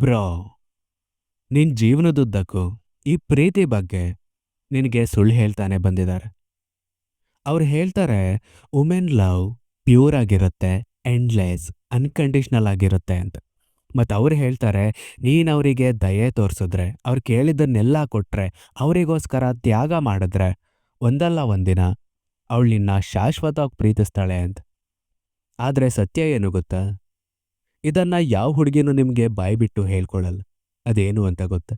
Bro, ನಿನ್ ಜೀವನದುದ್ದಕ್ಕೂ ಈ ಪ್ರೀತಿ ಬಗ್ಗೆ ನಿನಗೆ ಸುಳ್ಳು ಹೇಳ್ತಾನೆ ಬಂದಿದ್ದಾರೆ. ಅವ್ರು ಹೇಳ್ತಾರೆ ವುಮೆನ್ ಲವ್ ಪ್ಯೂರ್ ಆಗಿರುತ್ತೆ ಎಂಡ್ಲೆಸ್ ಅನ್ಕಂಡೀಷ್ನಲ್ ಆಗಿರುತ್ತೆ ಅಂತ. ಮತ್ತು ಅವ್ರು ಹೇಳ್ತಾರೆ, ನೀನು ಅವರಿಗೆ ದಯೆ ತೋರಿಸಿದ್ರೆ, ಅವ್ರು ಕೇಳಿದ್ದನ್ನೆಲ್ಲ ಕೊಟ್ಟರೆ ಅವರಿಗೋಸ್ಕರ ತ್ಯಾಗ ಮಾಡಿದ್ರೆ, ಒಂದಲ್ಲ ಒಂದಿನ ಅವಳು ನಿನ್ನ ಶಾಶ್ವತವಾಗಿ ಪ್ರೀತಿಸ್ತಾಳೆ ಅಂತ. ಆದರೆ ಸತ್ಯ ಏನು ಗೊತ್ತಾ? ಇದನ್ನ ಯಾವ ಹುಡುಗಿನೂ ನಿಮಗೆ ಬಾಯ್ಬಿಟ್ಟು ಹೇಳ್ಕೊಳ್ಳಲ್ಲ ಅದೇನು ಅಂತ ಗೊತ್ತ?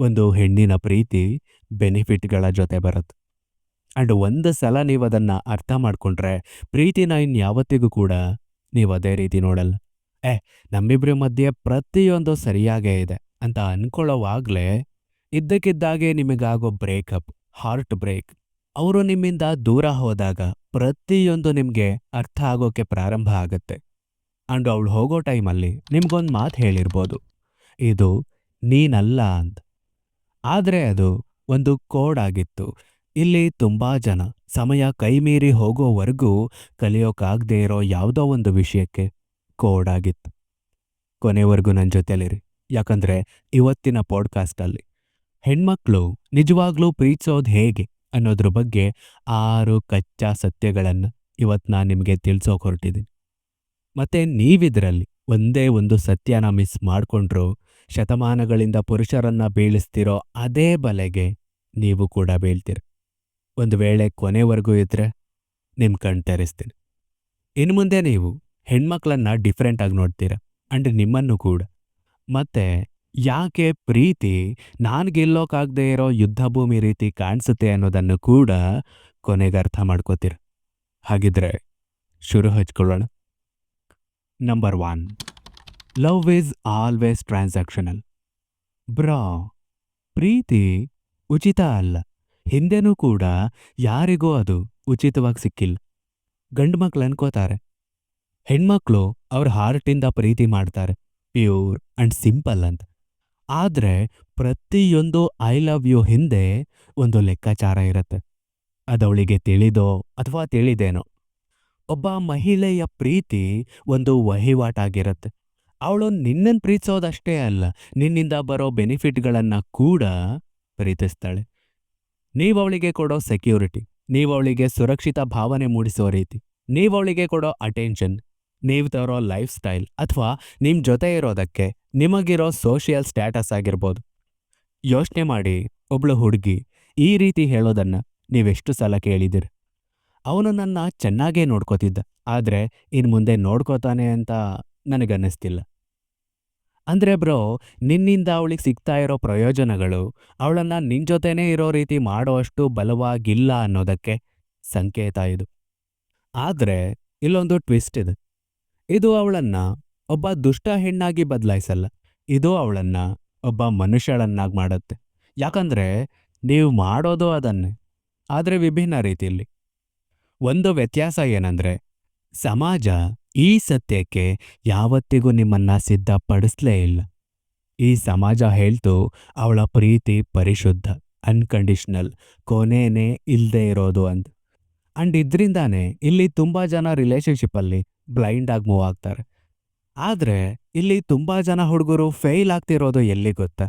ಒಂದು ಹೆಣ್ಣಿನ ಪ್ರೀತಿ ಬೆನಿಫಿಟ್ಗಳ ಜೊತೆ ಬರುತ್ತೆ. ಅಂಡ್ ಒಂದು ಸಲ ನೀವು ಅದನ್ನು ಅರ್ಥ ಮಾಡ್ಕೊಂಡ್ರೆ ಪ್ರೀತಿನ ಇನ್ಯಾವತ್ತಿಗೂ ಕೂಡ ನೀವು ಅದೇ ರೀತಿ ನೋಡಲ್ಲ. ಏ ನಮ್ಮಿಬ್ಬರ ಮಧ್ಯೆ ಪ್ರತಿಯೊಂದು ಸರಿಯಾಗೇ ಇದೆ ಅಂತ ಅಂದ್ಕೊಳ್ಳೋವಾಗಲೇ ಇದ್ದಕ್ಕಿದ್ದಾಗೆ ನಿಮಗಾಗೋ ಬ್ರೇಕಪ್, ಹಾರ್ಟ್ ಬ್ರೇಕ್, ಅವರು ನಿಮ್ಮಿಂದ ದೂರ ಹೋದಾಗ ಪ್ರತಿಯೊಂದು ನಿಮಗೆ ಅರ್ಥ ಆಗೋಕೆ ಪ್ರಾರಂಭ ಆಗುತ್ತೆ. ಅಂಡ್ ಅವಳು ಹೋಗೋ ಟೈಮಲ್ಲಿ ನಿಮ್ಗೊಂದು ಮಾತು ಹೇಳಿರ್ಬೋದು. ಇದು ನೀನಲ್ಲ ಅಂತ ಆದರೆ ಅದು ಒಂದು ಕೋಡ್ ಆಗಿತ್ತು. ಇಲ್ಲಿ ತುಂಬಾ ಜನ ಸಮಯ ಕೈಮೀರಿ ಹೋಗೋವರೆಗೂ ಕಲಿಯೋಕ್ಕಾಗದೇ ಇರೋ ಯಾವುದೋ ಒಂದು ವಿಷಯಕ್ಕೆ ಕೋಡ್ ಆಗಿತ್ತು. ಕೊನೆವರೆಗೂ ನನ್ನ ಜೊತೆಲಿರಿ. ಯಾಕಂದ್ರೆ ಇವತ್ತಿನ ಪಾಡ್ಕಾಸ್ಟಲ್ಲಿ ಹೆಣ್ಮಕ್ಳು ನಿಜವಾಗ್ಲೂ ಪ್ರೀತಿಸೋದು ಹೇಗೆ ಅನ್ನೋದ್ರ ಬಗ್ಗೆ ಆರು ಕಚ್ಚಾ ಸತ್ಯಗಳನ್ನು ಇವತ್ತು ನಾನು ನಿಮಗೆ ತಿಳಿಸೋಕೆ ಹೊರಟಿದ್ದೀನಿ ಮತ್ತೆ ನೀವಿದ್ರಲ್ಲಿ ಒಂದೇ ಒಂದು ಸತ್ಯನ ಮಿಸ್ ಮಾಡಿಕೊಂಡ್ರು, ಶತಮಾನಗಳಿಂದ ಪುರುಷರನ್ನ ಬೀಳಿಸ್ತಿರೋ ಅದೇ ಬಲೆಗೆ ನೀವು ಕೂಡ ಬೀಳ್ತೀರ. ಒಂದು ವೇಳೆ ಕೊನೆವರೆಗೂ ಇದ್ದರೆ ನಿಮ್ಮ ಕಣ್ ತೆರೆಸ್ತೀನಿ. ಇನ್ನು ಮುಂದೆ ನೀವು ಹೆಣ್ಮಕ್ಳನ್ನ ಡಿಫ್ರೆಂಟಾಗಿ ನೋಡ್ತೀರ, ಅಂಡ್ ನಿಮ್ಮನ್ನು ಕೂಡ. ಮತ್ತೆ ಯಾಕೆ ಪ್ರೀತಿ ನಾನು ಗೆಲ್ಲೋಕಾಗ್ದೇ ಇರೋ ಯುದ್ಧ ಭೂಮಿ ರೀತಿ ಕಾಣಿಸುತ್ತೆ ಅನ್ನೋದನ್ನು ಕೂಡ ಕೊನೆಗೆ ಅರ್ಥ ಮಾಡ್ಕೋತೀರ. ಹಾಗಿದ್ರೆ ಶುರು ಹಚ್ಕೊಳ್ಳೋಣ. Number one love is always transactional ಬ್ರಾ ಪ್ರೀತಿ ಉಚಿತ ಅಲ್ಲ. ಹಿಂದೆನೂ ಕೂಡ ಯಾರಿಗೂ ಅದು ಉಚಿತವಾಗಿ ಸಿಕ್ಕಿಲ್ಲ. ಗಂಡು ಮಕ್ಳು ಅನ್ಕೋತಾರೆ. ಹೆಣ್ಮಕ್ಳು ಅವ್ರ ಹಾರ್ಟಿಂದ ಪ್ರೀತಿ ಮಾಡ್ತಾರೆ. ಪ್ಯೂರ್ ಅಂಡ್ ಸಿಂಪಲ್ ಅಂತ. ಆದ್ರೆ ಪ್ರತಿಯೊಂದು ಐ ಲವ್ ಯು ಹಿಂದೆ ಒಂದು ಲೆಕ್ಕಾಚಾರ ಇರುತ್ತೆ. ಅದವಳಿಗೆ ತಿಳಿದೋ ಅಥವಾ ತಿಳಿದೇನೋ. ಒಬ್ಬ ಮಹಿಳೆಯ ಪ್ರೀತಿ ಒಂದು ವಹಿವಾಟಾಗಿರುತ್ತೆ. ಅವಳು ನಿನ್ನನ್ನು ಪ್ರೀತಿಸೋದಷ್ಟೇ ಅಲ್ಲ, ನಿನ್ನಿಂದ ಬರೋ ಬೆನಿಫಿಟ್ಗಳನ್ನು ಕೂಡ ಪ್ರೀತಿಸ್ತಾಳೆ. ನೀವವಳಿಗೆ ಕೊಡೋ ಸೆಕ್ಯೂರಿಟಿ ನೀವವಳಿಗೆ ಸುರಕ್ಷಿತ ಭಾವನೆ ಮೂಡಿಸೋ ರೀತಿ ನೀವವಳಿಗೆ ಕೊಡೋ ಅಟೆನ್ಷನ್, ನೀವು ತರೋ ಲೈಫ್ ಸ್ಟೈಲ್ ಅಥವಾ ನಿಮ್ಮ ಜೊತೆ ಇರೋದಕ್ಕೆ ನಿಮಗಿರೋ ಸೋಷಿಯಲ್ ಸ್ಟ್ಯಾಟಸ್ ಆಗಿರ್ಬೋದು. ಯೋಚನೆ ಮಾಡಿ, ಒಬ್ಳು ಹುಡುಗಿ ಈ ರೀತಿ ಹೇಳೋದನ್ನ ನೀವೆಷ್ಟು ಸಲ ಕೇಳಿದಿರಿ ಅವನು ನನ್ನ ಚೆನ್ನಾಗೇ ನೋಡ್ಕೋತಿದ್ದ. ಆದ್ರೆ ಇನ್ನು ಮುಂದೆ ನೋಡ್ಕೋತಾನೆ ಅಂತ ನನಗನ್ನಿಸ್ತಿಲ್ಲ. ಅಂದ್ರೆ ಬ್ರೋ, ನಿನ್ನಿಂದ ಅವಳಿಗೆ ಸಿಗ್ತಾ ಇರೋ ಪ್ರಯೋಜನಗಳು, ಅವಳನ್ನು ನಿನ್ನ ಜೊತೆನೇ ಇರೋ ರೀತಿ ಮಾಡೋವಷ್ಟು ಬಲವಾಗಿಲ್ಲ ಅನ್ನೋದಕ್ಕೆ ಸಂಕೇತ ಇದು. ಆದ್ರೆ ಇಲ್ಲೊಂದು ಟ್ವಿಸ್ಟ್ ಇದೆ. ಇದು ಅವಳನ್ನು ಒಬ್ಬ ದುಷ್ಟ ಹೆಣ್ಣಾಗಿ ಬದಲಾಯಿಸಲ್ಲ. ಇದು ಅವಳನ್ನು ಒಬ್ಬ ಮನುಷ್ಯಳನ್ನಾಗಿ ಮಾಡುತ್ತೆ. ಯಾಕಂದ್ರೆ ನೀವು ಮಾಡೋದು ಅದನ್ನೇ. ಆದ್ರೆ ವಿಭಿನ್ನ ರೀತಿಯಲ್ಲಿ. ಒಂದು ವ್ಯತ್ಯಾಸ ಏನಂದ್ರೆ, ಸಮಾಜ ಈ ಸತ್ಯಕ್ಕೆ ಯಾವತ್ತಿಗೂ ನಿಮ್ಮನ್ನ ಸಿದ್ಧಪಡಿಸ್ಲೇ ಇಲ್ಲ. ಈ ಸಮಾಜ ಹೇಳ್ತು, ಅವಳ ಪ್ರೀತಿ ಪರಿಶುದ್ಧ ಅನ್ಕಂಡೀಷ್ನಲ್ ಕೊನೇನೆ ಇಲ್ದೇ ಇರೋದು ಅಂತ ಅಂಡ್ ಇದರಿಂದಾನೇ ಇಲ್ಲಿ ತುಂಬಾ ಜನ ರಿಲೇಶನ್ಶಿಪ್ಪಲ್ಲಿ ಬ್ಲೈಂಡಾಗಿ ಮೂವ್ ಆಗ್ತಾರೆ. ಆದ್ರೆ, ಇಲ್ಲಿ ತುಂಬಾ ಜನ ಹುಡುಗರು ಫೇಲ್ ಆಗ್ತಿರೋದು ಎಲ್ಲಿ ಗೊತ್ತಾ?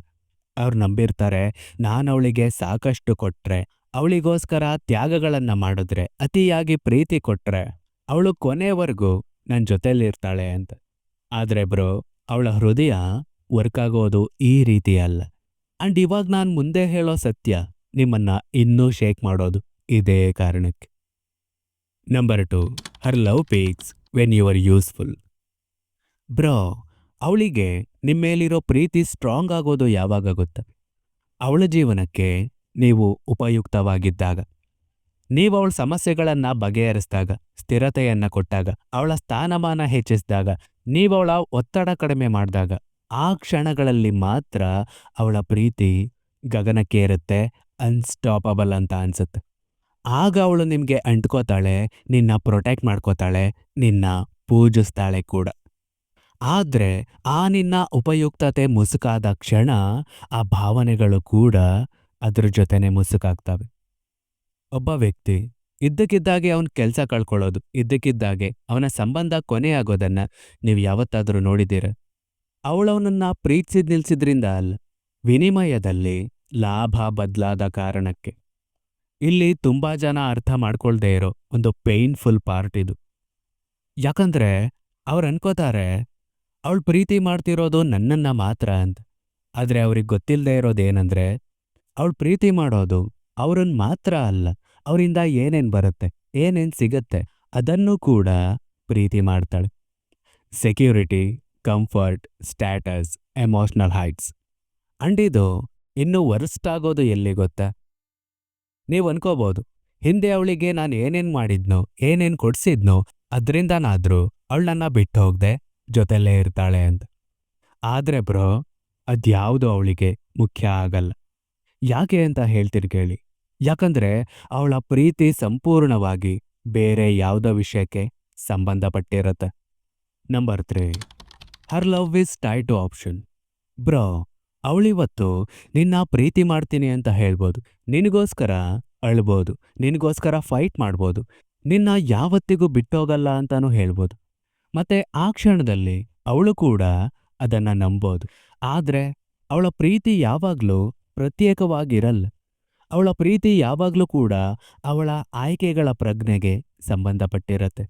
ಅವ್ರು ನಂಬಿರ್ತಾರೆ, ನಾನು ಅವಳಿಗೆ ಸಾಕಷ್ಟು ಕೊಟ್ರೆ ಅವಳಿಗೋಸ್ಕರ ತ್ಯಾಗಗಳನ್ನು ಮಾಡಿದ್ರೆ, ಅತಿಯಾಗಿ ಪ್ರೀತಿ ಕೊಟ್ರೆ ಅವಳು ಕೊನೆವರೆಗೂ ನನ್ನ ಜೊತೆಲಿರ್ತಾಳೆ ಅಂತ. ಆದ್ರೆ ಬ್ರೋ, ಅವಳ ಹೃದಯ ವರ್ಕ್ ಆಗೋದು ಈ ರೀತಿ ಅಲ್ಲ. ಅಂಡ್ ಇವಾಗ ನಾನು ಮುಂದೆ ಹೇಳೋ ಸತ್ಯ ನಿಮ್ಮನ್ನ ಇನ್ನೂ ಶೇಕ್ ಮಾಡೋದು ಇದೇ ಕಾರಣಕ್ಕೆ. Number two her love peaks when you are useful bro, ಅವಳಿಗೆ ನಿಮ್ಮೇಲಿರೋ ಪ್ರೀತಿ ಸ್ಟ್ರಾಂಗ್ ಆಗೋದು ಯಾವಾಗ ಗೊತ್ತ? ಅವಳ ಜೀವನಕ್ಕೆ ನೀವು ಉಪಯುಕ್ತವಾಗಿದ್ದಾಗ. ನೀವು ಅವಳ ಸಮಸ್ಯೆಗಳನ್ನು ಬಗೆಹರಿಸಿದಾಗ, ಸ್ಥಿರತೆಯನ್ನು ಕೊಟ್ಟಾಗ, ಅವಳ ಸ್ಥಾನಮಾನ ಹೆಚ್ಚಿಸಿದಾಗ ನೀವವಳ ಒತ್ತಡ ಕಡಿಮೆ ಮಾಡಿದಾಗ, ಆ ಕ್ಷಣಗಳಲ್ಲಿ ಮಾತ್ರ ಅವಳ ಪ್ರೀತಿ ಗಗನಕ್ಕೇರುತ್ತೆ ಅನ್ಸ್ಟಾಪಬಲ್ ಅಂತ ಅನಿಸುತ್ತೆ. ಆಗ ಅವಳು ನಿಮಗೆ ಅಂಟ್ಕೋತಾಳೆ, ನಿನ್ನ ಪ್ರೊಟೆಕ್ಟ್ ಮಾಡ್ಕೋತಾಳೆ, ನಿನ್ನ ಪೂಜಿಸ್ತಾಳೆ ಕೂಡ. ಆದ್ರೆ ಆ ನಿನ್ನ ಉಪಯುಕ್ತತೆ ಮುಸುಕಾದ ಕ್ಷಣ, ಆ ಭಾವನೆಗಳು ಕೂಡ ಅದ್ರ ಜೊತೆನೆ ಮುಸುಕಾಗ್ತವೆ. ಒಬ್ಬ ವ್ಯಕ್ತಿ ಇದ್ದಕ್ಕಿದ್ದಾಗೆ ಅವನ ಕೆಲಸ ಕಳ್ಕೊಳ್ಳೋದು, ಇದ್ದಕ್ಕಿದ್ದಾಗೆ ಅವನ ಸಂಬಂಧ ಕೊನೆಯಾಗೋದನ್ನ ನೀವು ಯಾವತ್ತಾದರೂ ನೋಡಿದ್ದೀರ? ಅವಳವನನ್ನ ಪ್ರೀತಿಸಿದ್ ನಿಲ್ಸಿದ್ರಿಂದ ಅಲ್ಲ, ವಿನಿಮಯದಲ್ಲಿ ಲಾಭ ಬದಲಾದ ಕಾರಣಕ್ಕೆ. ಇಲ್ಲಿ ತುಂಬಾ ಜನ ಅರ್ಥ ಮಾಡ್ಕೊಳ್ದೇ ಇರೋ ಒಂದು ಪೇನ್ಫುಲ್ ಪಾರ್ಟ್ ಇದು. ಯಾಕಂದ್ರೆ ಅವ್ರು ಅನ್ಕೋತಾರೆ, ಅವಳು ಪ್ರೀತಿ ಮಾಡ್ತಿರೋದು ನನ್ನನ್ನ ಮಾತ್ರ ಅಂತ. ಆದರೆ ಅವ್ರಿಗೆ ಗೊತ್ತಿಲ್ಲದೆ ಇರೋದೇನಂದ್ರೆ ಅವಳು ಪ್ರೀತಿ ಮಾಡೋದು ಅವ್ರನ್ನ ಮಾತ್ರ ಅಲ್ಲ, ಅವರಿಂದ ಏನೇನ್ ಬರುತ್ತೆ, ಏನೇನ್ ಸಿಗತ್ತೆ ಅದನ್ನು ಕೂಡ ಪ್ರೀತಿ ಮಾಡ್ತಾಳೆ. Security, comfort, status, emotional heights. And ಇದು ಇನ್ನೂ ವರ್ಸ್ಟ್ ಆಗೋದು ಎಲ್ಲಿ ಗೊತ್ತಾ? ನೀವು ಅನ್ಕೋಬೋದು, ಹಿಂದೆ ಅವಳಿಗೆ ನಾನು ಏನೇನ್ ಮಾಡಿದ್ನೋ, ಏನೇನ್ ಕೊಡಿಸಿದ್ನೋ, ಅದರಿಂದನಾದರೂ ಅವಳು ನನ್ನ ಬಿಟ್ಟು ಹೋಗದೆ ಜೊತೆಲೇ ಇರ್ತಾಳೆ ಅಂತ. ಆದ್ರೆ ಬ್ರೋ, ಅದ್ಯಾವುದು ಅವಳಿಗೆ ಮುಖ್ಯ ಆಗಲ್ಲ. ಯಾಕೆ ಅಂತ ಹೇಳ್ತೀರಿ ಕೇಳಿ. ಯಾಕಂದ್ರೆ ಅವಳ ಪ್ರೀತಿ ಸಂಪೂರ್ಣವಾಗಿ ಬೇರೆ ಯಾವುದೋ ವಿಷಯಕ್ಕೆ ಸಂಬಂಧಪಟ್ಟಿರತ್ತೆ. Number three her love is tied to option bro ಅವಳಿವತ್ತು ನಿನ್ನ ಪ್ರೀತಿ ಮಾಡ್ತೀನಿ ಅಂತ ಹೇಳ್ಬೋದು. ನಿನಗೋಸ್ಕರ ಅಳ್ಬೋದು. ನಿನಗೋಸ್ಕರ ಫೈಟ್ ಮಾಡ್ಬೋದು. ನಿನ್ನ ಯಾವತ್ತಿಗೂ ಬಿಟ್ಟೋಗಲ್ಲ ಅಂತಾನೂ ಹೇಳ್ಬೋದು. ಮತ್ತೆ ಆ ಕ್ಷಣದಲ್ಲಿ ಅವಳು ಕೂಡ ಅದನ್ನ ನಂಬೋದು. ಆದ್ರೆ ಅವಳ ಪ್ರೀತಿ ಯಾವಾಗ್ಲೂ ಪ್ರತ್ಯೇಕವಾಗಿರಲ್ಲ. ಅವಳ ಪ್ರೀತಿ ಯಾವಾಗಲೂ ಕೂಡ ಅವಳ ಆಯ್ಕೆಗಳ ಪ್ರಜ್ಞೆಗೆ ಸಂಬಂಧಪಟ್ಟಿರತ್ತೆ.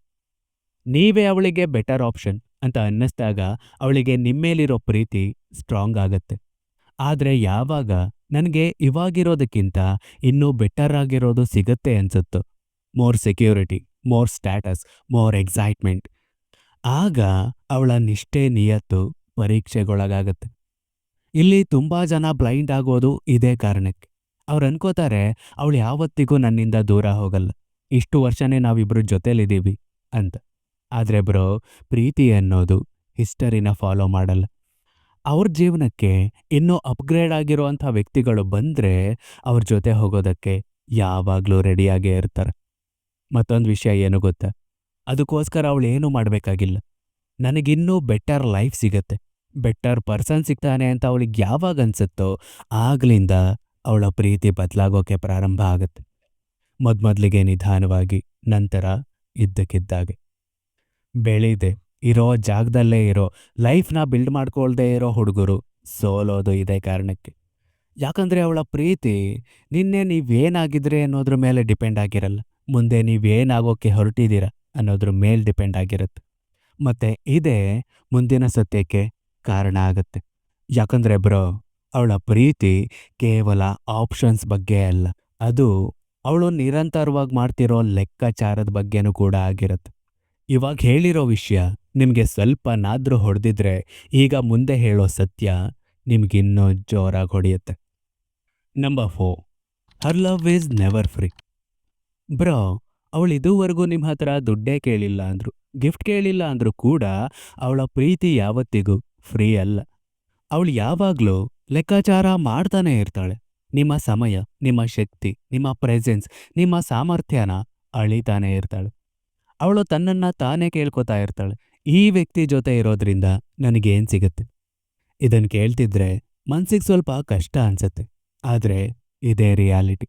ನೀವೇ ಅವಳಿಗೆ ಬೆಟರ್ ಆಪ್ಷನ್ ಅಂತ ಅನ್ನಿಸ್ದಾಗ ಅವಳಿಗೆ ನಿಮ್ಮೇಲಿರೋ ಪ್ರೀತಿ ಸ್ಟ್ರಾಂಗ್ ಆಗತ್ತೆ. ಆದರೆ ಯಾವಾಗ ನನಗೆ ಇವಾಗಿರೋದಕ್ಕಿಂತ ಇನ್ನೂ ಬೆಟರ್ ಆಗಿರೋದು ಸಿಗತ್ತೆ ಅನ್ಸುತ್ತೋ. More security more status more excitement ಆಗ ಅವಳ ನಿಷ್ಠೆ, ನಿಯತ್ತು ಪರೀಕ್ಷೆಗೊಳಗಾಗತ್ತೆ. ಇಲ್ಲಿ ತುಂಬಾ ಜನ ಬ್ಲೈಂಡ್ ಆಗೋದು ಇದೇ ಕಾರಣಕ್ಕೆ. ಅವ್ರು ಅನ್ಕೋತಾರೆ, ಅವಳು ಯಾವತ್ತಿಗೂ ನನ್ನಿಂದ ದೂರ ಹೋಗಲ್ಲ. ಇಷ್ಟು ವರ್ಷನೇ ನಾವಿಬ್ರು ಜೊತೆಲಿದ್ದೀವಿ ಅಂತ. ಆದ್ರೆ ಬ್ರೋ, ಪ್ರೀತಿ ಅನ್ನೋದು ಹಿಸ್ಟರಿನ ಫಾಲೋ ಮಾಡಲ್ಲ. ಅವ್ರ ಜೀವನಕ್ಕೆ ಇನ್ನೂ ಅಪ್ಗ್ರೇಡ್ ಆಗಿರುವಂಥ ವ್ಯಕ್ತಿಗಳು ಬಂದ್ರೆ ಅವ್ರ ಜೊತೆ ಹೋಗೋದಕ್ಕೆ ಯಾವಾಗಲೂ ರೆಡಿಯಾಗೇ ಇರ್ತಾರೆ. ಮತ್ತೊಂದು ವಿಷಯ ಏನು ಗೊತ್ತಾ? ಅದಕ್ಕೋಸ್ಕರ ಅವಳು ಏನೂ ಮಾಡಬೇಕಾಗಿಲ್ಲ. ನನಗಿನ್ನೂ ಬೆಟರ್ ಲೈಫ್ ಸಿಗತ್ತೆ. ಬೆಟರ್ ಪರ್ಸನ್ ಸಿಗ್ತಾನೆ ಅಂತ ಅವಳಿಗೆ ಯಾವಾಗ ಅನಿಸುತ್ತೋ ಆಗಲಿಂದ ಅವಳ ಪ್ರೀತಿ ಬದಲಾಗೋಕೆ ಪ್ರಾರಂಭ ಆಗುತ್ತೆ. ಮೊದ್ಮೊದ್ಲಿಗೆ ನಿಧಾನವಾಗಿ ನಂತರ ಇದ್ದಕ್ಕಿದ್ದಾಗೆ. ಬೆಳೀದೆ, ಇರೋ ಜಾಗದಲ್ಲೇ ಇರೋ, ಲೈಫ್ನ ಬಿಲ್ಡ್ ಮಾಡ್ಕೊಳ್ದೇ ಇರೋ ಹುಡುಗರು ಸೋಲೋದು ಇದೇ ಕಾರಣಕ್ಕೆ. ಯಾಕಂದ್ರೆ ಅವಳ ಪ್ರೀತಿ ನಿನ್ನೆ ನೀವೇನಾಗಿದ್ರೆ ಅನ್ನೋದ್ರ ಮೇಲೆ ಡಿಪೆಂಡ್ ಆಗಿರಲ್ಲ. ಮುಂದೆ ನೀವೇನಾಗೋಕ್ಕೆ ಹೊರಟಿದ್ದೀರಾ ಅನ್ನೋದ್ರ ಮೇಲೆ ಡಿಪೆಂಡ್ ಆಗಿರುತ್ತೆ. ಮತ್ತೆ ಇದೇ ಮುಂದಿನ ಸತ್ಯಕ್ಕೆ ಕಾರಣ ಆಗತ್ತೆ. ಯಾಕಂದ್ರೆ ಬ್ರೋ, ಅವಳ ಪ್ರೀತಿ ಕೇವಲ ಆಪ್ಷನ್ಸ್ ಬಗ್ಗೆ ಅಲ್ಲ. ಅದು ಅವಳು ನಿರಂತರವಾಗಿ ಮಾಡ್ತಿರೋ ಲೆಕ್ಕಾಚಾರದ ಬಗ್ಗೆನೂ ಕೂಡ ಆಗಿರುತ್ತೆ. ಇವಾಗ ಹೇಳಿರೋ ವಿಷಯ ನಿಮಗೆ ಸ್ವಲ್ಪನಾದ್ರೂ ಹೊಡೆದಿದ್ರೆ ಈಗ ಮುಂದೆ ಹೇಳೋ ಸತ್ಯ ನಿಮಗಿನ್ನೂ ಜೋರಾಗಿ ಹೊಡೆಯುತ್ತೆ. Number four her love is never free bro, ಅವಳು ಇದುವರೆಗೂ ನಿಮ್ಮ ಹತ್ರ ದುಡ್ಡೇ ಕೇಳಿಲ್ಲ ಅಂದ್ರು ಗಿಫ್ಟ್ ಕೇಳಿಲ್ಲ ಅಂದ್ರೂ ಕೂಡ ಅವಳ ಪ್ರೀತಿ ಯಾವತ್ತಿಗೂ ಫ್ರೀ ಅಲ್ಲ. ಅವಳು ಯಾವಾಗಲೂ ಲೆಕ್ಕಾಚಾರ ಮಾಡ್ತಾನೆ ಇರ್ತಾಳೆ. ನಿಮ್ಮ ಸಮಯ, ನಿಮ್ಮ ಶಕ್ತಿ, ನಿಮ್ಮ ಪ್ರೆಸೆನ್ಸ್, ನಿಮ್ಮ ಸಾಮರ್ಥ್ಯನ ಅಳಿತಾನೆ ಇರ್ತಾಳೆ. ಅವಳು ತನ್ನನ್ನ ತಾನೇ ಕೇಳ್ಕೊತಾ ಇರ್ತಾಳೆ. ಈ ವ್ಯಕ್ತಿ ಜೊತೆ ಇರೋದ್ರಿಂದ ನನಗೇನು ಸಿಗುತ್ತೆ? ಇದನ್ನು ಕೇಳ್ತಿದ್ರೆ ಮನ್ಸಿಗೆ ಸ್ವಲ್ಪ ಕಷ್ಟ ಅನ್ಸತ್ತೆ. ಆದ್ರೆ ಇದೇ ರಿಯಾಲಿಟಿ.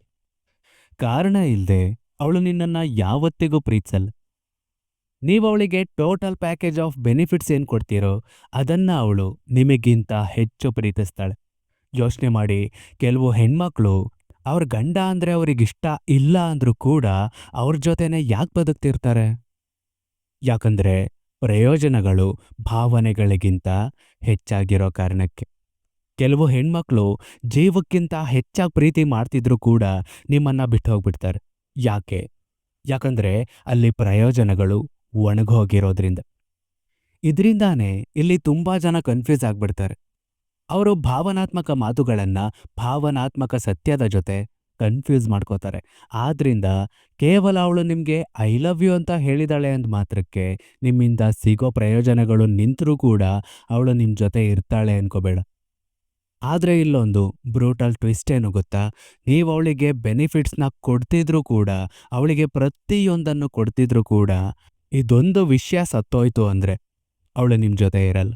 ಕಾರಣ ಇಲ್ಲದೆ ಅವಳು ನಿನ್ನನ್ನ ಯಾವತ್ತಿಗೂ ಪ್ರೀತಿಸಲ್ಲ. ನೀವು ಅವಳಿಗೆ ಟೋಟಲ್ ಪ್ಯಾಕೇಜ್ ಆಫ್ ಬೆನಿಫಿಟ್ಸ್ ಏನು ಕೊಡ್ತೀರೋ ಅದನ್ನ ಅವಳು ನಿಮಗಿಂತ ಹೆಚ್ಚು ಪ್ರೀತಿಸ್ತಾಳೆ. ಯೋಚನೆ ಮಾಡಿ, ಕೆಲವು ಹೆಣ್ಮಕ್ಳು ಅವ್ರ ಗಂಡ ಅಂದ್ರೆ ಅವ್ರಿಗಿಷ್ಟ ಇಲ್ಲ ಅಂದ್ರೂ ಕೂಡ ಅವ್ರ ಜೊತೆನೆ ಯಾಕೆ ಬದುಕ್ತಿರ್ತಾರೆ? ಯಾಕಂದ್ರೆ ಪ್ರಯೋಜನಗಳು ಭಾವನೆಗಳಿಗಿಂತ ಹೆಚ್ಚಾಗಿರೋ ಕಾರಣಕ್ಕೆ. ಕೆಲವು ಹೆಣ್ಮಕ್ಳು ಜೀವಕ್ಕಿಂತ ಹೆಚ್ಚಾಗಿ ಪ್ರೀತಿ ಮಾಡ್ತಿದ್ರು ಕೂಡ ನಿಮ್ಮನ್ನ ಬಿಟ್ಟು ಹೋಗ್ಬಿಡ್ತಾರೆ ಯಾಕೆ? ಯಾಕಂದ್ರೆ ಅಲ್ಲಿ ಪ್ರಯೋಜನಗಳು ಒಣಗೋಗಿರೋದ್ರಿಂದ. ಇದರಿಂದಾನೇ ಇಲ್ಲಿ ತುಂಬಾ ಜನ ಕನ್ಫ್ಯೂಸ್ ಆಗ್ಬಿಡ್ತಾರೆ. ಅವರು ಭಾವನಾತ್ಮಕ ಮಾತುಗಳನ್ನ ಭಾವನಾತ್ಮಕ ಸತ್ಯದ ಜೊತೆ ಕನ್ಫ್ಯೂಸ್ ಮಾಡ್ಕೋತಾರೆ. ಆದ್ರಿಂದ ಕೇವಲ ಅವಳು ನಿಮಗೆ ಐ ಲವ್ ಯು ಅಂತ ಹೇಳಿದಾಳೆ ಅಂದ ಮಾತ್ರಕ್ಕೆ ನಿಮ್ಮಿಂದ ಸಿಗೋ ಪ್ರಯೋಜನಗಳು ನಿಂತರೂ ಕೂಡ ಅವಳು ನಿಮ್ಮ ಜೊತೆ ಇರ್ತಾಳೆ ಅನ್ಕೋಬೇಡ. ಆದ್ರೆ ಇಲ್ಲೊಂದು ಬ್ರೂಟಲ್ ಟ್ವಿಸ್ಟ್ ಏನು ಗೊತ್ತಾ? ನೀವು ಅವಳಿಗೆ ಬೆನಿಫಿಟ್ಸ್ನ ಕೊಡ್ತಿದ್ರೂ ಕೂಡ, ಅವಳಿಗೆ ಪ್ರತಿಯೊಂದನ್ನು ಕೊಡ್ತಿದ್ರೂ ಕೂಡ ಇದೊಂದು ವಿಷಯ ಸತ್ತೋಯ್ತು ಅಂದ್ರೆ ಅವಳು ನಿಮ್ಮ ಜೊತೆ ಇರಲ್ಲ.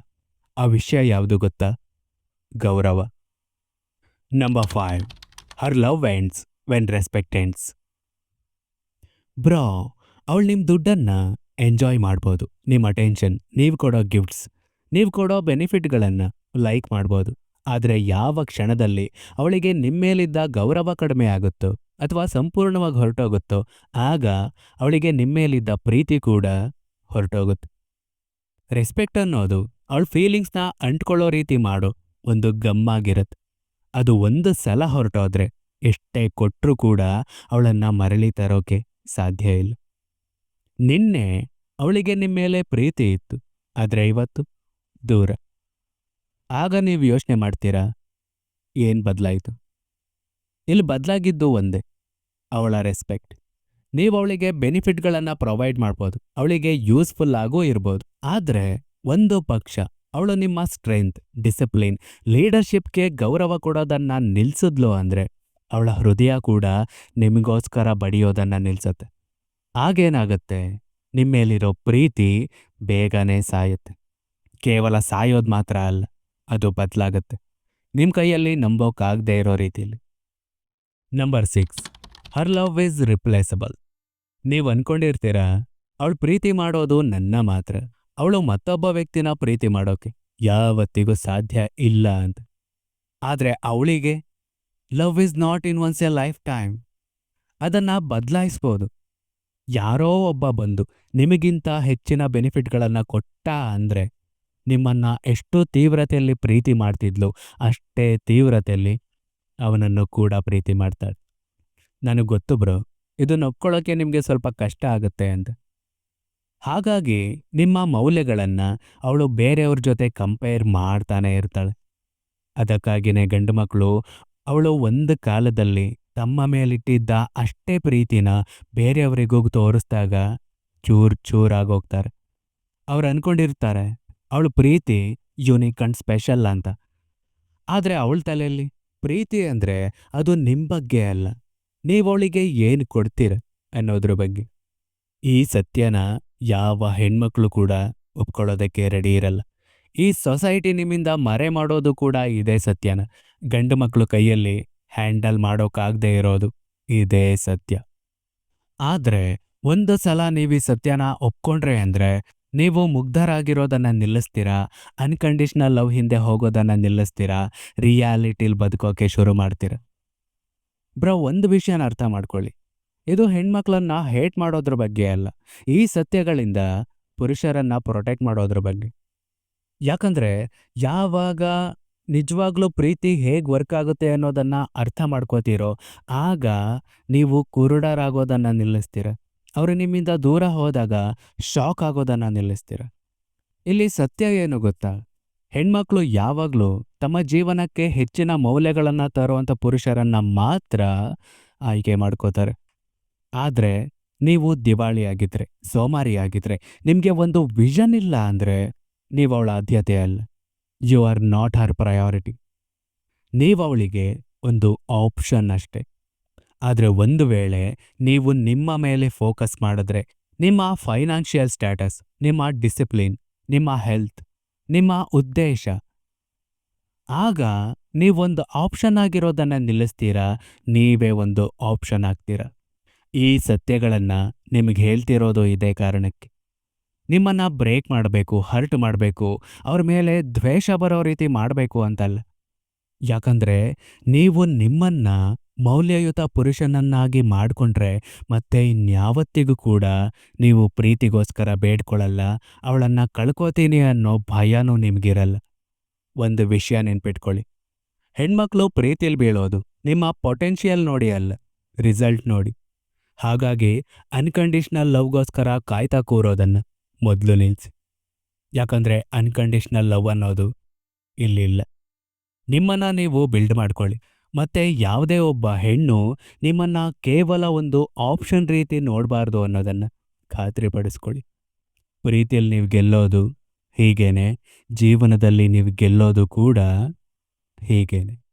ಆ ವಿಷಯ ಯಾವುದು ಗೊತ್ತಾ? ಗೌರವ. Number five her love ends when respect ends bro ಅವಳು ನಿಮ್ಮ ದುಡ್ಡನ್ನ ಎಂಜಾಯ್ ಮಾಡ್ಬೋದು. ನಿಮ್ಮ ಅಟೆನ್ಷನ್ ನೀವು ಕೊಡೋ ಗಿಫ್ಟ್ಸ್ ನೀವು ಕೊಡೋ ಬೆನಿಫಿಟ್ಗಳನ್ನು ಲೈಕ್ ಮಾಡ್ಬೋದು. ಆದರೆ ಯಾವ ಕ್ಷಣದಲ್ಲಿ ಅವಳಿಗೆ ನಿಮ್ಮೇಲಿದ್ದ ಗೌರವ ಕಡಿಮೆ ಆಗುತ್ತೋ ಅಥವಾ ಸಂಪೂರ್ಣವಾಗಿ ಹೊರಟೋಗುತ್ತೋ, ಆಗ ಅವಳಿಗೆ ನಿಮ್ಮೇಲಿದ್ದ ಪ್ರೀತಿ ಕೂಡ ಹೊರಟೋಗುತ್ತೆ. ರೆಸ್ಪೆಕ್ಟ್ ಅನ್ನೋದು ಅವಳ ಫೀಲಿಂಗ್ಸ್ನ ಅಂಟ್ಕೊಳ್ಳೋ ರೀತಿ ಮಾಡೋ ಒಂದು ಗಮ್ಮಾಗಿರುತ್ತೆ. ಅದು ಒಂದು ಸಲ ಹೊರಟೋದ್ರೆ ಎಷ್ಟೇ ಕೊಟ್ಟರೂ ಕೂಡ ಅವಳನ್ನ ಮರಳಿ ತರೋಕೆ ಸಾಧ್ಯ ಇಲ್ಲ. ನಿನ್ನೆ ಅವಳಿಗೆ ನಿಮ್ಮ ಮೇಲೆ ಪ್ರೀತಿ ಇತ್ತು, ಆದರೆ ಇವತ್ತು ದೂರ. ಆಗ ನೀವು ಯೋಚನೆ ಮಾಡ್ತೀರಾ? ಏನು ಬದಲಾಯಿತು? ಇಲ್ಲಿ ಬದಲಾಗಿದ್ದು ಒಂದೇ, ಅವಳ ರೆಸ್ಪೆಕ್ಟ್ ನೀವು ಅವಳಿಗೆ ಬೆನಿಫಿಟ್ಗಳನ್ನು ಪ್ರೊವೈಡ್ ಮಾಡ್ಬೋದು, ಅವಳಿಗೆ ಯೂಸ್ಫುಲ್ ಆಗೂ ಇರ್ಬೋದು. ಆದರೆ ಒಂದು ಪಕ್ಷ, ಅವಳು ನಿಮ್ಮ ಸ್ಟ್ರೆಂತ್ ಡಿಸಿಪ್ಲಿನ್ ಲೀಡರ್ಶಿಪ್ಗೆ ಗೌರವ ಕೊಡೋದನ್ನು ನಿಲ್ಸಿದ್ಲು ಅಂದರೆ ಅವಳ ಹೃದಯ ಕೂಡ ನಿಮಗೋಸ್ಕರ ಬಡಿಯೋದನ್ನ ನಿಲ್ಸತ್ತೆ. ಆಗೇನಾಗತ್ತೆ ನಿಮ್ಮೇಲಿರೋ ಪ್ರೀತಿ ಬೇಗನೆ ಸಾಯುತ್ತೆ. ಕೇವಲ ಸಾಯೋದು ಮಾತ್ರ ಅಲ್ಲ, ಅದು ಬದಲಾಗುತ್ತೆ. ನಿಮ್ಮ ಕೈಯಲ್ಲಿ ನಂಬೋಕ್ಕಾಗದೇ ಇರೋ ರೀತಿಯಲ್ಲಿ number six her love is replaceable ನೀವು ಅನ್ಕೊಂಡಿರ್ತೀರಾ? ಅವಳು ಪ್ರೀತಿ ಮಾಡೋದು ನನ್ನ ಮಾತ್ರ. ಅವಳು ಮತ್ತೊಬ್ಬ ವ್ಯಕ್ತಿನ ಪ್ರೀತಿ ಮಾಡೋಕೆ ಯಾವತ್ತಿಗೂ ಸಾಧ್ಯ ಇಲ್ಲ ಅಂತ. ಆದರೆ ಅವಳಿಗೆ love is not in once a lifetime ಅದನ್ನ ಬದಲಾಯಿಸ್ಬೋದು. ಯಾರೋ ಒಬ್ಬ ಬಂದು ನಿಮಗಿಂತ ಹೆಚ್ಚಿನ ಬೆನಿಫಿಟ್ಗಳನ್ನು ಕೊಟ್ಟ ಅಂದರೆ ನಿಮ್ಮನ್ನ ಎಷ್ಟು ತೀವ್ರತೆಯಲ್ಲಿ ಪ್ರೀತಿ ಮಾಡ್ತಿದ್ಲು ಅಷ್ಟೇ ತೀವ್ರತೆಯಲ್ಲಿ ಅವನನ್ನು ಕೂಡ ಪ್ರೀತಿ ಮಾಡ್ತಾಳೆ. ನನಗೆ ಗೊತ್ತು ಬ್ರೋ ಇದನ್ನ ಒಪ್ಕೊಳ್ಳೋಕೆ ನಿಮಗೆ ಸ್ವಲ್ಪ ಕಷ್ಟ ಆಗುತ್ತೆ ಅಂತ. ಹಾಗಾಗಿ ನಿಮ್ಮ ಮೌಲ್ಯಗಳನ್ನು ಅವಳು ಬೇರೆಯವ್ರ ಜೊತೆ ಕಂಪೇರ್ ಮಾಡ್ತಾನೆ ಇರ್ತಾಳೆ. ಅದಕ್ಕಾಗಿಯೇ ಗಂಡು ಮಕ್ಕಳು ಅವಳು ಒಂದು ಕಾಲದಲ್ಲಿ ತಮ್ಮ ಮೇಲಿಟ್ಟಿದ್ದ ಅಷ್ಟೇ ಪ್ರೀತಿನ ಬೇರೆಯವರಿಗೂ ತೋರಿಸ್ದಾಗ ಚೂರ್ ಚೂರಾಗೋಗ್ತಾರೆ ಅವ್ರು ಅಂದ್ಕೊಂಡಿರ್ತಾರೆ ಅವಳು ಪ್ರೀತಿ ಯುನಿಕ್ ಅಂಡ್ ಸ್ಪೆಷಲ್ ಅಂತ. ಆದರೆ ಅವಳ ತಲೆಯಲ್ಲಿ ಪ್ರೀತಿ ಅಂದರೆ ಅದು ನಿಮ್ಮ ಬಗ್ಗೆ ಅಲ್ಲ. ನೀವಳಿಗೆ ಏನು ಕೊಡ್ತೀರ ಅನ್ನೋದ್ರ ಬಗ್ಗೆ. ಈ ಸತ್ಯನ ಯಾವ ಹೆಣ್ಮಕ್ಳು ಕೂಡ ಒಪ್ಕೊಳ್ಳೋದಕ್ಕೆ ರೆಡಿ ಇರಲ್ಲ. ಈ ಸೊಸೈಟಿ ನಿಮ್ಮಿಂದ ಮರೆ ಮಾಡೋದು ಕೂಡ ಇದೇ ಸತ್ಯನ. ಗಂಡು ಮಕ್ಕಳು ಕೈಯಲ್ಲಿ ಹ್ಯಾಂಡಲ್ ಮಾಡೋಕ್ಕಾಗದೇ ಇರೋದು ಇದೇ ಸತ್ಯ. ಆದರೆ ಒಂದು ಸಲ ನೀವು ಸತ್ಯನ ಒಪ್ಕೊಂಡ್ರೆ ಅಂದರೆ ನೀವು ಮುಗ್ಧರಾಗಿರೋದನ್ನು ನಿಲ್ಲಿಸ್ತೀರಾ? ಅನ್ಕಂಡೀಷ್ನಲ್ ಲವ್ ಹಿಂದೆ ಹೋಗೋದನ್ನ ನಿಲ್ಲಿಸ್ತೀರಾ? ರಿಯಾಲಿಟಿಲಿ ಬದುಕೋಕೆ ಶುರು ಮಾಡ್ತೀರ? ಬ್ರೋ, ಒಂದು ವಿಷಯನ ಅರ್ಥ ಮಾಡ್ಕೊಳ್ಳಿ. ಇದು ಹೆಣ್ಮಕ್ಳನ್ನ ಹೇಟ್ ಮಾಡೋದ್ರ ಬಗ್ಗೆ ಅಲ್ಲ. ಈ ಸತ್ಯಗಳಿಂದ ಪುರುಷರನ್ನ ಪ್ರೊಟೆಕ್ಟ್ ಮಾಡೋದ್ರ ಬಗ್ಗೆ. ಯಾಕಂದ್ರೆ ಯಾವಾಗ ನಿಜವಾಗ್ಲೂ ಪ್ರೀತಿ ಹೇಗೆ ವರ್ಕ್ ಆಗುತ್ತೆ ಅನ್ನೋದನ್ನ ಅರ್ಥ ಮಾಡ್ಕೋತೀರೋ, ಆಗ ನೀವು ಕುರುಡರಾಗೋದನ್ನು ನಿಲ್ಲಿಸ್ತೀರ? ಅವರು ನಿಮ್ಮಿಂದ ದೂರ ಹೋದಾಗ ಶಾಕ್ ಆಗೋದನ್ನು ನಿಲ್ಲಿಸ್ತೀರ. ಇಲ್ಲಿ ಸತ್ಯ ಏನು ಗೊತ್ತಾ? ಹೆಣ್ಮಕ್ಳು ಯಾವಾಗಲೂ ತಮ್ಮ ಜೀವನಕ್ಕೆ ಹೆಚ್ಚಿನ ಮೌಲ್ಯಗಳನ್ನು ತರುವಂಥ ಪುರುಷರನ್ನು ಮಾತ್ರ ಆಯ್ಕೆ ಮಾಡ್ಕೋತಾರೆ. ಆದರೆ ನೀವು ದಿವಾಳಿಯಾಗಿದ್ರೆ, ಸೋಮಾರಿಯಾಗಿದ್ರೆ, ನಿಮಗೆ ಒಂದು ವಿಷನ್ ಇಲ್ಲ ಅಂದರೆ ನೀವು ಅವಳ ಆದ್ಯತೆ ಅಲ್ಲ. You are not her priority ನೀವು ಅವಳಿಗೆ ಒಂದು ಆಪ್ಷನ್ ಅಷ್ಟೆ. ಆದರೆ ಒಂದು ವೇಳೆ ನೀವು ನಿಮ್ಮ ಮೇಲೆ ಫೋಕಸ್ ಮಾಡಿದ್ರೆ ನಿಮ್ಮ ಫೈನಾನ್ಷಿಯಲ್ ಸ್ಟ್ಯಾಟಸ್ ನಿಮ್ಮ ಡಿಸಿಪ್ಲಿನ್ ನಿಮ್ಮ ಹೆಲ್ತ್ ನಿಮ್ಮ ಉದ್ದೇಶ, ಆಗ ನೀವೊಂದು ಆಪ್ಷನ್ ಆಗಿರೋದನ್ನ ನಿಲ್ಲಿಸ್ತೀರಾ? ನೀವೇ ಒಂದು ಆಪ್ಷನ್ ಆಗ್ತೀರಾ? ಈ ಸತ್ಯಗಳನ್ನು ನಿಮಗೆ ಹೇಳ್ತಿರೋದು ಇದೇ ಕಾರಣಕ್ಕೆ. ನಿಮ್ಮನ್ನ ಬ್ರೇಕ್ ಮಾಡಬೇಕು ಹರ್ಟ್ ಮಾಡಬೇಕು, ಅವ್ರ ಮೇಲೆ ದ್ವೇಷ ಬರೋ ರೀತಿ ಮಾಡಬೇಕು ಅಂತಲ್ಲ. ಯಾಕಂದ್ರೆ ನೀವು ನಿಮ್ಮನ್ನ ಮೌಲ್ಯಯುತ ಪುರುಷನನ್ನಾಗಿ ಮಾಡಿಕೊಂಡ್ರೆ ಮತ್ತೆ ಇನ್ಯಾವತ್ತಿಗೂ ಕೂಡ ನೀವು ಪ್ರೀತಿಗೋಸ್ಕರ ಬೇಡ್ಕೊಳ್ಳಲ್ಲ ಅವಳನ್ನು ಕಳ್ಕೋತೀನಿ ಅನ್ನೋ ಭಯನೂ ನಿಮಗಿರಲ್ಲ. ಒಂದು ವಿಷಯ ನೆನ್ಪಿಟ್ಕೊಳ್ಳಿ. ಹೆಣ್ಮಕ್ಳು ಪ್ರೀತಿಯಲ್ಲಿ ಬೀಳೋದು, ನಿಮ್ಮ ಪೊಟೆನ್ಷಿಯಲ್ ನೋಡಿ ಅಲ್ಲ, ರಿಸಲ್ಟ್ ನೋಡಿ. ಹಾಗಾಗಿ ಅನ್ಕಂಡೀಷ್ನಲ್ ಲವ್ಗೋಸ್ಕರ ಕಾಯ್ತಾ ಕೂರೋದನ್ನ ಮೊದಲು ನಿಲ್ಲಿಸಿ ಯಾಕಂದ್ರೆ ಅನ್ಕಂಡೀಷ್ನಲ್ ಲವ್ ಅನ್ನೋದು ಇಲ್ಲಿಲ್ಲ. ನಿಮ್ಮನ್ನ ನೀವು ಬಿಲ್ಡ್ ಮಾಡ್ಕೊಳ್ಳಿ. ಮತ್ತೆ ಯಾವುದೇ ಒಬ್ಬ ಹೆಣ್ಣು ನಿಮ್ಮನ್ನ ಕೇವಲ ಒಂದು ಆಪ್ಷನ್ ರೀತಿ ನೋಡಬಾರ್ದು ಅನ್ನೋದನ್ನ ಖಾತ್ರಿಪಡಿಸ್ಕೊಳ್ಳಿ. ಪ್ರೀತಿಯಲ್ಲಿ ನೀವು ಗೆಲ್ಲೋದು ಹೀಗೇನೆ, ಜೀವನದಲ್ಲಿ ನೀವು ಗೆಲ್ಲೋದು ಕೂಡ ಹೀಗೇನೆ.